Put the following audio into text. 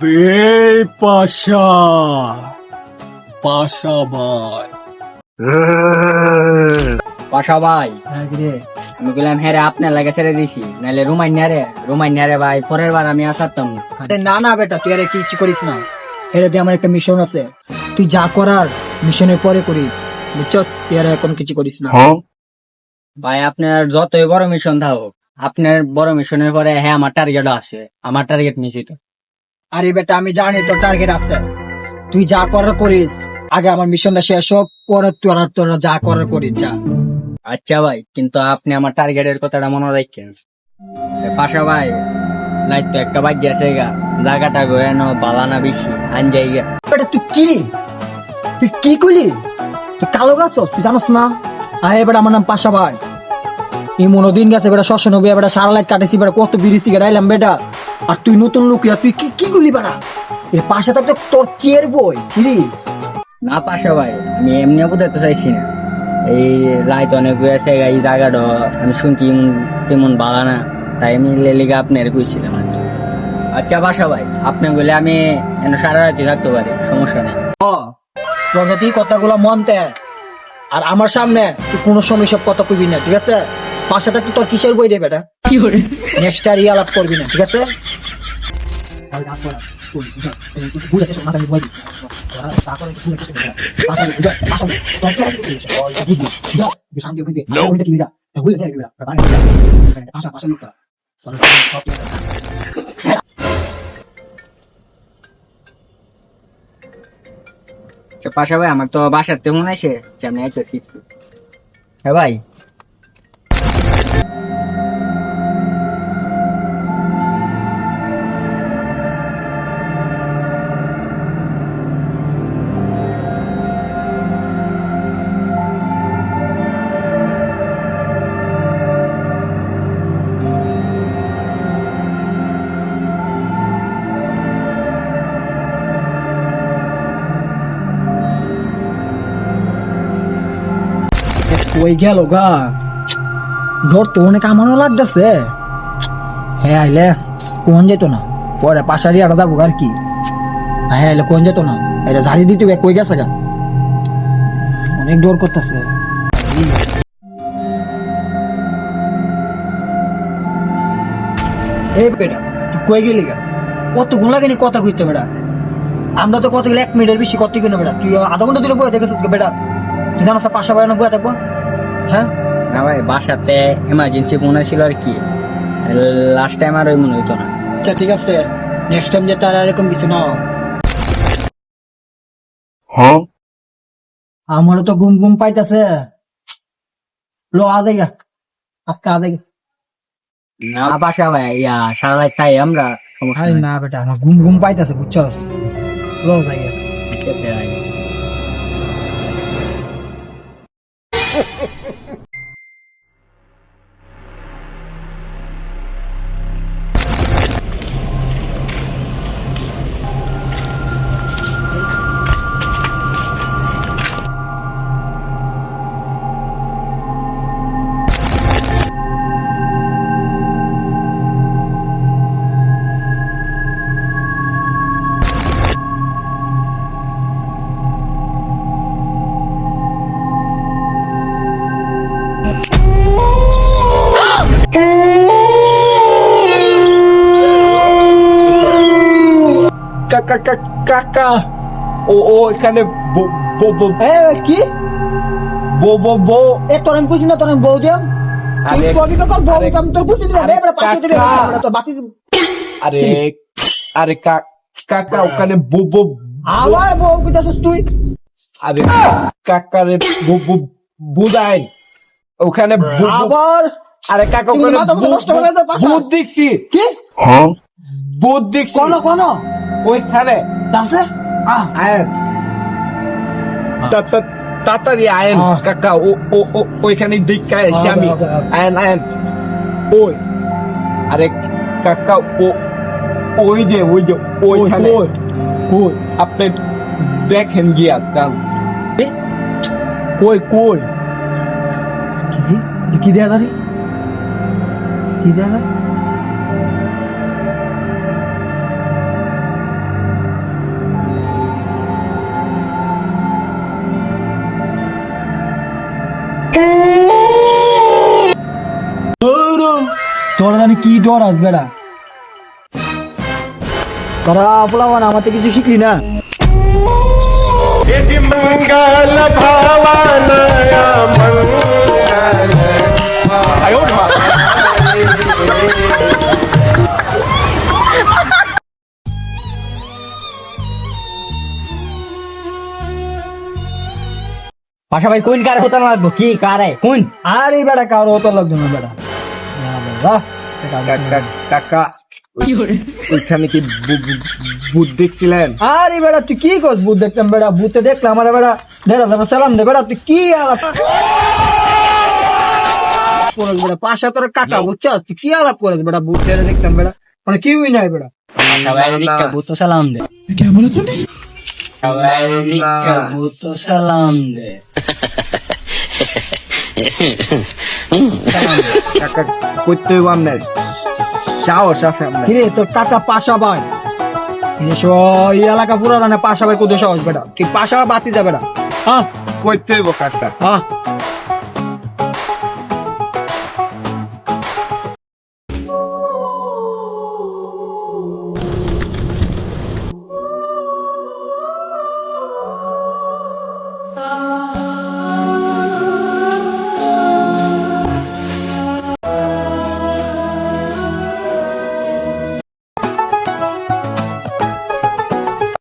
এই পাশা পাশা ভাই। পাশা ভাই আমি বললাম হ্যাঁ রে আপনার লাগে ছেড়ে দিছি। নাহলে রুমাইনিয়া রে রুমাইনিয়া রে ভাই পরের বার আমি আসাতাম না না না বেটা তুই আরে কিছু করিস না। এটা দিয়ে আমার একটা মিশন আছে। তুই যা করার মিশনের পরে করিস। বুঝছস? তুই আর এখন কিছু করিস না। ভাই আপনার যতই বড় মিশন থাকুক আপনার বড় মিশনের পরে হ্যাঁ আমার টার্গেট আছে। আমার টার্গেট নিশ্চিত। আরে বেটা আমি জানি তোর টার্গেট আছে। তুই যা করার করিস আগে আমার মিশনটা শেষ হোক পরে তোরা তোরা যা করার করিস যা। আচ্ছা ভাই কিন্তু আপনি আমার টার্গেটের কথাটা মনে রাখেন। পাশা ভাই লাইট তো একটা বাজ্য আছে গা। জায়গাটা গোয়ানো বালানা বেশি আন জায়গা বেটা তুই কি? তুই কি করলি তুই কালো গাছ তুই জানোস না? আয় বেটা আমার নাম পাশা ভাই। এই মনোদিন গেছে বেটা শ্মশান হবে বেটা সারা লাইট কাটেছি বেটা কত বিড়ি সিগারেট আইলাম বেটা। আর তুই নতুন লোক তুই কি কি গুলি বেটা এই পাশে থাকতে তোর কি এর বই? রে? না পাশা ভাই আমি এমনি বুঝাতে চাইছি না। এই লাইট অনেক আছে এই জায়গাটা আমি শুনছি তেমন বালানা তাই আমি লেলিগা আপনার কইছিলাম আর কি। আচ্ছা বাসা ভাই আপনি বলে আমি এন সারা রাতি থাকতে পারি সমস্যা নেই। ও যদি কথাগুলো মন আর আমার সামনে তুই কোনো সময় সব কথা কইবি না ঠিক আছে? পাশে থাকতে তোর কিসের বই রে বেটা? কি করে নেক্সট আর ইয়াল আপ করবি না ঠিক আছে? আচ্ছা পাশা ভাই আমার তো বাসার তেমন আছে যে আমি আইতেছি। হ্যাঁ ভাই। ওই গেল গা? ধর তো অনেক আমারও লাগতেছে। হ্যাঁ আইলে, কোন যেত না? পরে পাশারি আলাদা যাব আর কি। হ্যাঁ আইলে, কোন যেত না? এটা ঝাড়ি দিতে কই গেছে গা? অনেক দৌড় করতেছে। এই বেটা, তুই কই গেলি গা? কত গুণ লাগেনি কথা কইতে বেটা। আমরা তো কত গেলে এক মিনিটের বেশি কত কিনো বেটা। তুই আধা ঘণ্টা ধরে বয়ে দেখেছিস বেটা। তুই জানো পাশা বাড়ানো বয়ে থাকব? হ্যাঁ? না ভাই বাসাতে এমার্জেন্সি মনে ছিল আর কি। লাস্ট টাইম আর ওই মনে হইতো না। আচ্ছা ঠিক আছে। নেক্সট টাইম যেতে আর এরকম কিছু না। হয়। আমারও তো ঘুম ঘুম পাইতেছে। লো আদে গা। আজকে আদে গা। না বাসা ভাই ইয়া সারা রাত তাই আমরা সমস্যা আরে না বেটা আমার ঘুম ঘুম পাইতেছে বুঝছস? লো গা। ঠিক আছে কাকা কাকা কাকা ও ও এখানে বো বো বো। এ কি? বো বো বো। এ তোর আমি কইছি না তোর আমি বউ দিম আরে, কবি কর বউ আমি তোর কইছি না রে পাশে দিবে কাকা। আমরা তো বাকি আরে আরে কাকা ওখানে বো বো আমার বউ কইতাছস তুই। আরে কাকারে বো বো বুদাই ওখানে আবার? আরে কাকা ওখানে দাও। ভূত দেখছি কি? ভূত দেখছি কোন কোন। ওইখানে আছে আহ আয়েন। তাড়াতাড়ি আয়েন কাকা ও ও ও ওইখানে দেখা এসে আমি ওকে, ওকে। আয়েন আয়েন। ওই আরে কাকা ও ওই যে ওই যে ওইখানে। কই? আপনি দেখেন গিয়া তাও কই কই? কি? কি দেয়া দাঁড়ি? কি দেয়া তোরা কি ডর আসবে না তোরা পোলাবান আমাতে কিছু শিখলি না। মঙ্গল ভাই কোন কার হতো লাগবো? কি কার কোন? আরে বেড়া কারও হতো লাগবে না বেড়া। বাহ কাকা ওইখানে কি ভূত দেখছিলেন? আর বেড়া তুই কি করছ ভূত দেখতাম বেড়া? ভূতে দেখলাম আমার বেড়া। বেড়া যাব সালাম দে বেড়া তুই কি আলাপ করিস বেড়া? পাশা তোর কাকা বুঝছস? তুই কি আলাপ করিস বেড়া? ভূত দেখে দেখতাম বেড়া। মানে কিউই নাই বেড়া। সবাই ভূত সালাম দে। সবাই রিক্কা ভূত সালাম দে। কাকা করতে হইব আপনার সাহস আছে আপনার কিরে তোর টাকা পাশা এসো এই এলাকা পুরা জানে পাশা ভাই কোথায় সহজ বেটা? তুই পাশা বাতি যা বেটা। হ্যাঁ করতে হইব কাকা। হ্যাঁ।